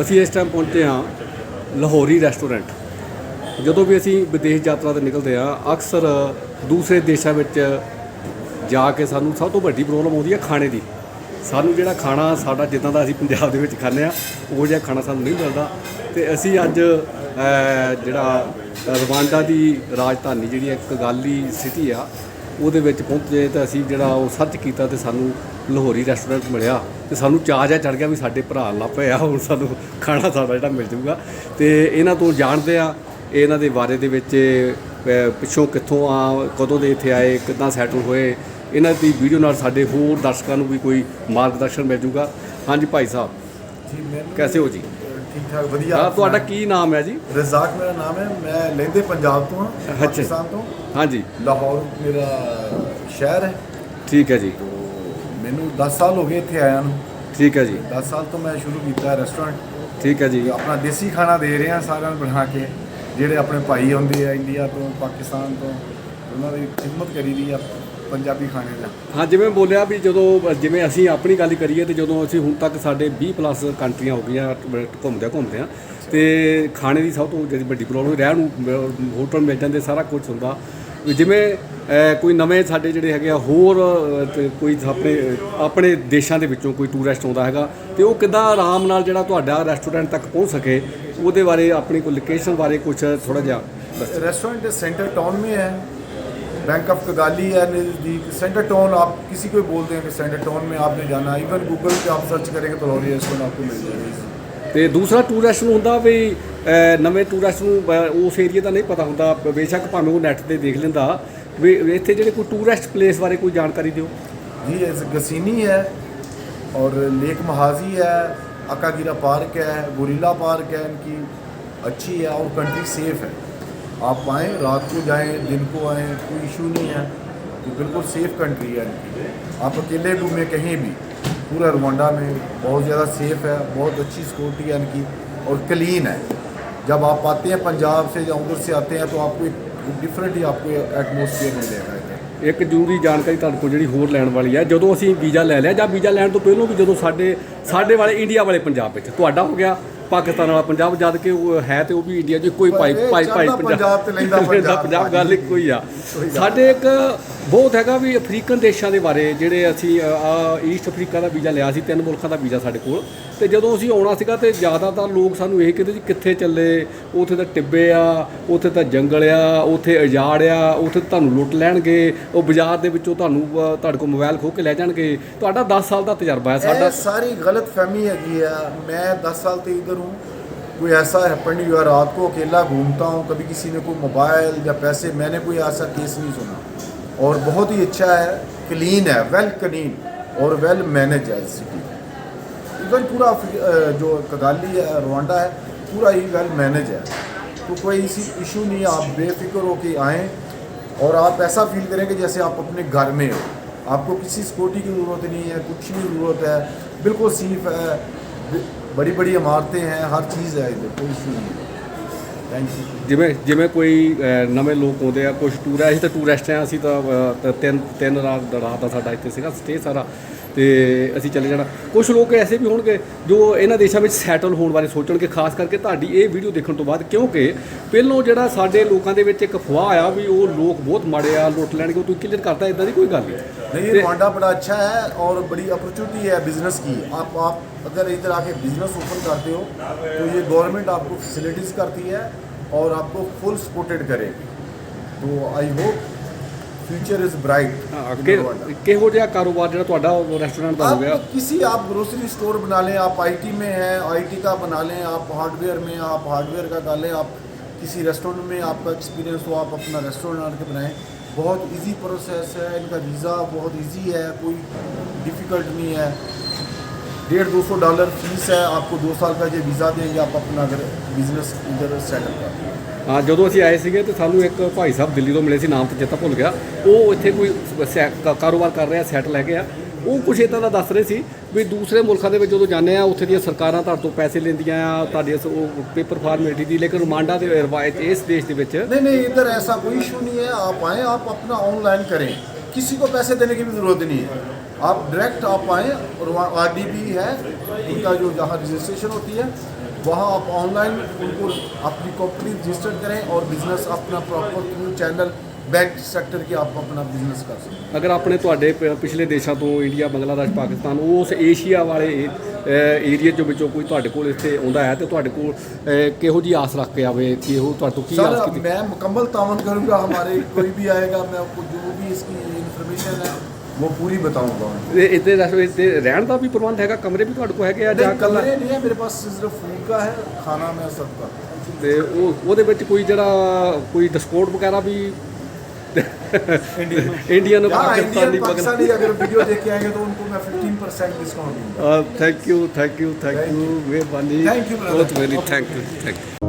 ਅਸੀਂ ਇਸ ਟਾਈਮ ਪਹੁੰਚੇ ਹਾਂ ਲਾਹੌਰੀ ਰੈਸਟੋਰੈਂਟ ਜਦੋਂ ਵੀ ਅਸੀਂ ਵਿਦੇਸ਼ ਯਾਤਰਾ ਤੇ ਨਿਕਲਦੇ ਆ ਅਕਸਰ ਦੂਸਰੇ ਦੇਸ਼ਾਂ ਵਿੱਚ ਜਾ ਕੇ ਸਾਨੂੰ ਸਭ ਤੋਂ ਵੱਡੀ ਪ੍ਰੋਬਲਮ ਆਉਂਦੀ ਹੈ ਖਾਣੇ ਦੀ। ਸਾਨੂੰ ਜਿਹੜਾ ਖਾਣਾ ਸਾਡਾ ਜਿੱਦਾਂ ਦਾ ਅਸੀਂ ਪੰਜਾਬ ਦੇ ਵਿੱਚ ਖਾਂਦੇ ਆ ਉਹ ਜਿਹਾ ਖਾਣਾ ਸਾਨੂੰ ਨਹੀਂ ਮਿਲਦਾ। ਤੇ ਅਸੀਂ ਅੱਜ ਜਿਹੜਾ ਰਵਾਂਡਾ ਦੀ ਰਾਜਧਾਨੀ ਜਿਹੜੀ ਇੱਕ ਗਾਲੀ ਸਿਟੀ ਆ ਉਹਦੇ ਵਿੱਚ ਪਹੁੰਚੇ ਤੇ ਅਸੀਂ ਜਿਹੜਾ ਉਹ ਸਰਚ ਕੀਤਾ ਤੇ ਸਾਨੂੰ ਲਾਹੌਰੀ ਰੈਸਟੋਰੈਂਟ ਮਿਲਿਆ ਤੇ ਸਾਨੂੰ ਚਾਅ ਜਿਹਾ ਚੜ ਗਿਆ ਵੀ ਸਾਡੇ ਭਰਾ ਲੱਭ ਆ ਹੁਣ ਸਾਨੂੰ ਖਾਣਾ ਸਾਡਾ ਜਿਹੜਾ ਮਿਲ ਜਾਊਗਾ ਤੇ ਇਹਨਾਂ ਤੋਂ ਜਾਣਦੇ ਆ ਇਹਨਾਂ ਦੇ ਬਾਰੇ ਦੇ ਵਿੱਚ ਪਿੱਛੋਂ ਕਿੱਥੋਂ ਆ ਕਦੋਂ ਦੇ ਇੱਥੇ ਆਏ ਕਿੱਦਾਂ ਸੈਟਲ ਹੋਏ ਇਹਨਾਂ ਦੀ ਵੀਡੀਓ ਨਾਲ ਸਾਡੇ ਹੋਰ ਦਰਸ਼ਕਾਂ ਨੂੰ ਵੀ ਕੋਈ ਮਾਰਗਦਰਸ਼ਨ ਮਿਲ ਜਾਊਗਾ ਹਾਂਜੀ ਭਾਈ ਸਾਹਿਬ ਜੀ ਮੈਨੂੰ ਕੈਸੇ ਹੋ ਜੀ? ਠੀਕ ਠਾਕ ਵਧੀਆ। ਆ ਤੁਹਾਡਾ ਕੀ ਨਾਮ ਹੈ ਜੀ? ਰਜ਼ਾਕ ਮੇਰਾ ਨਾਮ ਹੈ। ਮੈਂ ਲਹਿੰਦੇ ਪੰਜਾਬ ਤੋਂ ਹਾਂ। ਪਾਕਿਸਤਾਨ ਤੋਂ। ਹਾਂਜੀ। ਲਾਹੌਰ ਮੇਰਾ ਸ਼ਹਿਰ ਹੈ। ਠੀਕ ਹੈ ਜੀ। ਮੈਨੂੰ 10 ਸਾਲ ਹੋ ਗਏ ਇੱਥੇ ਆਇਆ ਨੂੰ। ਠੀਕ ਹੈ ਜੀ। 10 ਸਾਲ ਤੋਂ ਮੈਂ ਸ਼ੁਰੂ ਕੀਤਾ ਰੈਸਟੋਰੈਂਟ। ਠੀਕ ਹੈ ਜੀ। ਆਪਣਾ ਦੇਸੀ ਖਾਣਾ ਦੇ ਰਹੇ ਹਾਂ ਸਾਰਿਆਂ ਨੂੰ ਬਣਾ ਕੇ। ਜਿਹੜੇ ਆਪਣੇ ਭਾਈ ਆਉਂਦੇ ਆ ਇੰਡੀਆ ਤੋਂ ਪਾਕਿਸਤਾਨ ਤੋਂ ਉਹਨਾਂ ਦੀ ਖਿਦਮਤ ਕਰੀ ਦੀ ਆ ਪੰਜਾਬੀ ਖਾਣੇ ਦਾ। ਹਾਂ ਜਿਵੇਂ ਬੋਲਿਆ ਵੀ ਜਦੋਂ ਜਿਵੇਂ ਅਸੀਂ ਆਪਣੀ ਗੱਲ ਕਰੀਏ ਤੇ ਜਦੋਂ ਅਸੀਂ ਹੁਣ ਤੱਕ ਸਾਡੇ 20 ਪਲੱਸ ਕੰਟਰੀਆਂ ਹੋ ਗਈਆਂ ਘੁੰਮਦੇ ਘੁੰਮਦੇ ਆ ਤੇ ਖਾਣੇ ਦੀ ਸਭ ਤੋਂ ਜਿਹੜੀ ਵੱਡੀ ਪ੍ਰੋਬਲਮ ਰਹਿਣ ਨੂੰ ਹੋਟਲ ਮਿਲ ਜਾਂਦੇ ਸਾਰਾ ਕੁਝ ਹੁੰਦਾ। ਜਿਵੇਂ ਕੋਈ ਨਵੇਂ ਸਾਡੇ ਜਿਹੜੇ ਹੈਗੇ ਆ ਹੋਰ ਕੋਈ ਆਪਣੇ ਆਪਣੇ ਦੇਸ਼ਾਂ ਦੇ ਵਿੱਚੋਂ ਕੋਈ ਟੂਰਿਸਟ ਆਉਂਦਾ ਹੈਗਾ ਤੇ ਉਹ ਕਿਦਾਂ ਆਰਾਮ ਨਾਲ ਜਿਹੜਾ ਤੁਹਾਡਾ ਰੈਸਟੋਰੈਂਟ ਤੱਕ ਪਹੁੰਚ ਸਕੇ ਉਹਦੇ ਬਾਰੇ ਆਪਣੀ ਕੋਈ ਲੋਕੇਸ਼ਨ ਬਾਰੇ ਕੁਝ ਥੋੜਾ ਜਿਹਾ ਰੈਸਟੋਰੈਂਟ ਸੈਂਟਰ ਟਾਊਨ ਮੇ ਹੈ। बैंक ऑफ कगाली है नज़दीक सेंटर टाउन आप किसी को भी बोलते हैं कि सेंटर टाउन में आपने जाना है इवन गूगल पे आप सर्च करेंगे तो लॉरी रेस्टोरेंट आपको मिल जाएगा ਤੇ ਦੂਸਰਾ ਟੂਰਿਸਟ ਨੂੰ ਹੁੰਦਾ ਵੀ ਅਹ, ਨਵੇਂ ਟੂਰਿਸਟ ਨੂੰ ਅਹ, ਉਸ ਏਰੀਆ ਦਾ ਨਹੀਂ ਪਤਾ ਹੁੰਦਾ ਬੇਸ਼ੱਕ ਭਾਵੇਂ ਉਹ ਨੈਟ ਤੇ ਦੇਖ ਲੈਂਦਾ ਵੀ ਇੱਥੇ ਜਿਹੜੇ ਕੋਈ ਟੂਰਿਸਟ ਪਲੇਸ ਬਾਰੇ ਕੋਈ ਜਾਣਕਾਰੀ ਦਿਓ जी ऐसे गसीनी है और लेक महाजी है अकागिरा पार्क है गोरीला पार्क है इनकी अच्छी है और कंट्री सेफ है आप आएँ रात को जाएँ दिन को आएँ कोई इशू नहीं है तो बिल्कुल सेफ कंट्री है इनकी आप अकेले घूमें कहीं भी पूरा रवांडा में बहुत ज़्यादा सेफ है बहुत अच्छी सिक्योरिटी है इनकी और क्लीन है जब आप आते हैं पंजाब से या उधर से आते हैं तो आपको एक डिफरेंट ही आपको एटमोसफियर मिलेगा इधर ਇੱਕ ਜ਼ਰੂਰੀ ਜਾਣਕਾਰੀ ਤੁਹਾਡੇ ਕੋਲ ਜਿਹੜੀ ਹੋਰ ਲੈਣ ਵਾਲੀ ਹੈ ਜਦੋਂ ਅਸੀਂ ਵੀਜ਼ਾ ਲੈ ਲਿਆ ਜਾਂ ਵੀਜ਼ਾ ਲੈਣ ਤੋਂ ਪਹਿਲਾਂ ਵੀ ਜਦੋਂ ਸਾਡੇ ਸਾਡੇ ਵਾਲੇ ਇੰਡੀਆ ਵਾਲੇ ਪੰਜਾਬ ਵਿੱਚ ਤੁਹਾਡਾ ਹੋ ਗਿਆ ਪਾਕਿਸਤਾਨ ਵਾਲਾ ਪੰਜਾਬ ਜਦ ਕਿ ਉਹ ਹੈ ਤੇ ਉਹ ਵੀ ਇੰਡੀਆ 'ਚ ਕੋਈ ਭਾਈ ਭਾਈ ਭਾਈ ਪੰਜਾਬ ਤੇ ਲੈਂਦਾ ਪੰਜਾਬ। ਪੰਜਾਬ ਗੱਲ ਇੱਕੋ ਹੀ ਆ ਸਾਡੇ ਇੱਕ ਬਹੁਤ ਹੈਗਾ ਵੀ ਅਫਰੀਕਨ ਦੇਸ਼ਾਂ ਦੇ ਬਾਰੇ, ਜਿਹੜੇ ਅਸੀਂ ਆ ਈਸਟ ਅਫਰੀਕਾ ਦਾ ਵੀਜ਼ਾ ਲਿਆ ਸੀ, ਤਿੰਨ ਮੁਲਕਾਂ ਦਾ ਵੀਜ਼ਾ ਸਾਡੇ ਕੋਲ। ਤੇ ਜਦੋਂ ਅਸੀਂ ਆਉਣਾ ਸੀਗਾ ਤੇ ਜ਼ਿਆਦਾਤਰ ਲੋਕ ਸਾਨੂੰ ਇਹ ਕਹਿੰਦੇ ਜੀ ਕਿੱਥੇ ਚੱਲੇ? ਉੱਥੇ ਤਾਂ ਟਿੱਬੇ ਆ, ਉੱਥੇ ਤਾਂ ਜੰਗਲ ਆ, ਉੱਥੇ ਅਜਾੜ ਆ, ਉੱਥੇ ਤੁਹਾਨੂੰ ਲੁੱਟ ਲੈਣਗੇ। ਉਹ ਬਾਜ਼ਾਰ ਦੇ ਵਿੱਚੋਂ ਤੁਹਾਨੂੰ ਤੁਹਾਡੇ ਕੋਲ ਮੋਬਾਈਲ ਖੋਹ ਕੇ ਲੈ ਜਾਣਗੇ। ਤੁਹਾਡਾ 10 ਸਾਲ ਦਾ ਤਜਰਬਾ ਹੈ, ਸਾਡਾ ਸਾਰੀ ਗਲਤ ਫਹਿਮੀ ਹੈਗੀ ਆ। मैं दस साल से इधर हूँ कोई ऐसा हैपन हुआ रात को अकेला घूमता हूँ कभी किसी ने कोई मोबाइल या पैसे मैंने कोई ऐसा केस नहीं सुना اور بہت ہی اچھا ہے کلین ہے ویل کلین اور ویل مینج ہے سٹی ایون پورا جو کدالی ہے روانڈا ہے، پورا ہی ویل مینج ہے۔ تو کوئی اسی ایشو نہیں آپ بے فکر ہو کے آئیں اور آپ ایسا فیل کریں کہ جیسے آپ اپنے گھر میں ہو۔ آپ کو کسی سکورٹی کی ضرورت نہیں ہے، کچھ نہیں ضرورت ہے۔ بالکل سیف ہے۔ بڑی بڑی عمارتیں ہیں، ہر چیز ہے۔ ادھر کوئی ایشو نہیں ہے۔ ਜਿਵੇਂ ਜਿਵੇਂ ਕੋਈ ਅ, ਨਵੇਂ ਲੋਕ ਆਉਂਦੇ ਆ ਕੁਝ ਟੂਰ ਅਸੀਂ ਤਾਂ ਟੂਰਿਸਟ ਆ ਅਸੀਂ ਤਾਂ ਅ, ਤ- ਤਿੰਨ ਤਿੰਨ ਰਾਤ ਦਾ ਰਾਤ ਦਾ ਸਾਡਾ ਇੱਥੇ ਸੀਗਾ ਸਟੇ ਸਾਰਾ ਤੇ ਅਸੀਂ ਚਲੇ ਜਾਣਾ ਕੁਝ ਲੋਕ ਐਸੇ ਵੀ ਹੋਣਗੇ ਜੋ ਇਹਨਾਂ ਦੇਸ਼ਾਂ ਵਿੱਚ ਸੈਟਲ ਹੋਣ ਬਾਰੇ ਸੋਚਣਗੇ ਖਾਸ ਕਰਕੇ ਤੁਹਾਡੀ ਇਹ ਵੀਡੀਓ ਦੇਖਣ ਤੋਂ ਬਾਅਦ ਕਿਉਂਕਿ ਪਹਿਲੋਂ ਜਿਹੜਾ ਸਾਡੇ ਲੋਕਾਂ ਦੇ ਵਿੱਚ ਇੱਕ ਅਫਵਾਹ ਆ ਵੀ ਉਹ ਲੋਕ ਬਹੁਤ ਮਾੜੇ ਆ ਲੁੱਟ ਲੈਣਗੇ ਉਹ ਤੂੰ ਕਲੀਅਰ ਕਰਤਾ ਇਦਾਂ ਦੀ ਕੋਈ ਗੱਲ ਨਹੀਂ नहीं ਤੇ- रवांडा बड़ा अच्छा है और बड़ी अपॉर्चुनिटी है बिजनेस की आप आप अगर इधर आके बिजनेस ओपन करते हो तो ये गवर्नमेंट आपको फैसिलिटीज़ करती है اور آپ کو فل سپورٹڈ کرے گی۔ تو آئی ہوپ فیوچر از گیا۔ کسی آپ گروسری سٹور بنا لیں آپ آئی ٹی میں ہیں آئی ٹی کا بنا لیں آپ ہارڈ ویئر میں آپ ہارڈ ویئر کا ڈالیں آپ کسی ریسٹورنٹ میں آپ کا ایکسپیرینس ہو آپ اپنا ریسٹورنٹ آ کے بنائیں۔ بہت ایزی پروسیس ہے ان کا ویزا بہت ایزی ہے کوئی ڈیفیکلٹ نہیں ہے۔ डेढ़ दो सौ डॉलर फीस है आपको दो साल का ये वीज़ा देंगे आप अपना अगर बिजनेस इधर सेटअप कर ਹਾਂ ਜਦੋਂ ਅਸੀਂ ਆਏ ਸੀਗੇ ਤੇ ਸਾਨੂੰ ਇੱਕ ਭਾਈ ਸਾਹਿਬ ਦਿੱਲੀ ਤੋਂ ਮਿਲੇ ਸੀ ਨਾਮ ਤੇ ਚੇਤਾ ਭੁੱਲ ਗਿਆ ਉਹ ਇੱਥੇ ਕੋਈ ਸੈ- ਕਾ- ਕਾਰੋਬਾਰ ਕਰ ਰਿਹਾ ਸੈਟ ਲੈ ਕੇ ਆ ਉਹ ਕੁਛ ਇਦਾਂ ਦਾ ਦੱਸ ਰਹੇ ਸੀ ਵੀ ਦੂਸਰੇ ਮੁਲਕਾਂ ਦੇ ਵਿੱਚ ਜਦੋਂ ਜਾਂਦੇ ਆ ਉੱਥੇ ਦੀਆਂ ਸਰਕਾਰਾਂ ਤੁਹਾਡੇ ਤੋਂ ਪੈਸੇ ਲੈਂਦੀਆਂ ਆ ਤੁਹਾਡੇ ਇਸ ਉਹ ਪੇਪਰ ਫਾਰਮੈਲਿਟੀ ਦੀ ਲੇਕਿਨ ਰਮਾਂਡਾ ਦੇ ਰਵਾਇਤ ਇਸ ਦੇਸ਼ ਦੇ ਵਿੱਚ नहीं नहीं इधर ऐसा कोई इशू नहीं है आप आएँ आप अपना ऑनलाइन करें کسی کو پیسے دینے کی بھی ضرورت نہیں ہے۔ آپ ڈائریکٹ آپ آئیں اور وہاں آر ڈی بی ہے، ان کا جو جہاں رجسٹریشن ہوتی ہے، وہاں آپ آن لائن ان کو اپنی کمپنی رجسٹر کریں اور بزنس اپنا پراپر چینل बैंक सेक्टर के आप अपना बिजनेस कर सकते हैं ਅਗਰ ਆਪਣੇ ਤੁਹਾਡੇ ਪ- ਪਿਛਲੇ ਦੇਸ਼ਾਂ ਤੋਂ ਇੰਡੀਆ ਬੰਗਲਾਦੇਸ਼ ਪਾਕਿਸਤਾਨ ਉਸ ਏਸ਼ੀਆ ਵਾਲੇ ਏਰੀਆ ਦੇ ਵਿੱਚੋਂ ਕੋਈ ਤੁਹਾਡੇ ਕੋਲ ਇੱਥੇ ਆਉਂਦਾ ਹੈ ਤੇ ਤੁਹਾਡੇ ਕੋਲ ਅਹ, ਕਿਹੋ ਜੀ ਆਸ ਰੱਖ ਕੇ ਆਵੇ ਕਿ ਉਹ ਤੁਹਾਡੇ ਤੋਂ ਕੀ ਆਸ सर ਕੀਤੀ मैं मुकम्मल तावन करूँगा हमारे कोई भी आएगा मैं आपको जो भी इसकी इंफॉर्मेशन है वो पूरी बताऊँगा ਇਹ ਇੱਥੇ ਰੈਸਟੋਰੈਂਟ ਇੱਥੇ ਰਹਿਣ ਦਾ ਵੀ ਪ੍ਰਬੰਧ ਹੈਗਾ ਕਮਰੇ ਵੀ ਤੁਹਾਡੇ ਕੋਲ ਹੈਗੇ ਆ ਜਾਂ नहीं ਕੱਲਾ कमरे नहीं है मेरे पास सिर्फ फूड का है खाना में सबका ਤੇ ਉਹ ਉਹਦੇ ਵਿੱਚ ਕੋਈ ਜਿਹੜਾ ਕੋਈ ਡਿਸਕਾਊਂਟ ਵਗੈਰਾ ਵੀ इंडिया ने पाकिस्तानी पाकिस्तानी अगर वीडियो देख के आएंगे तो उनको मैं 15% डिस्काउंट दूंगा thank you thank you thank you मेहरबानी बहुत very thank you thank you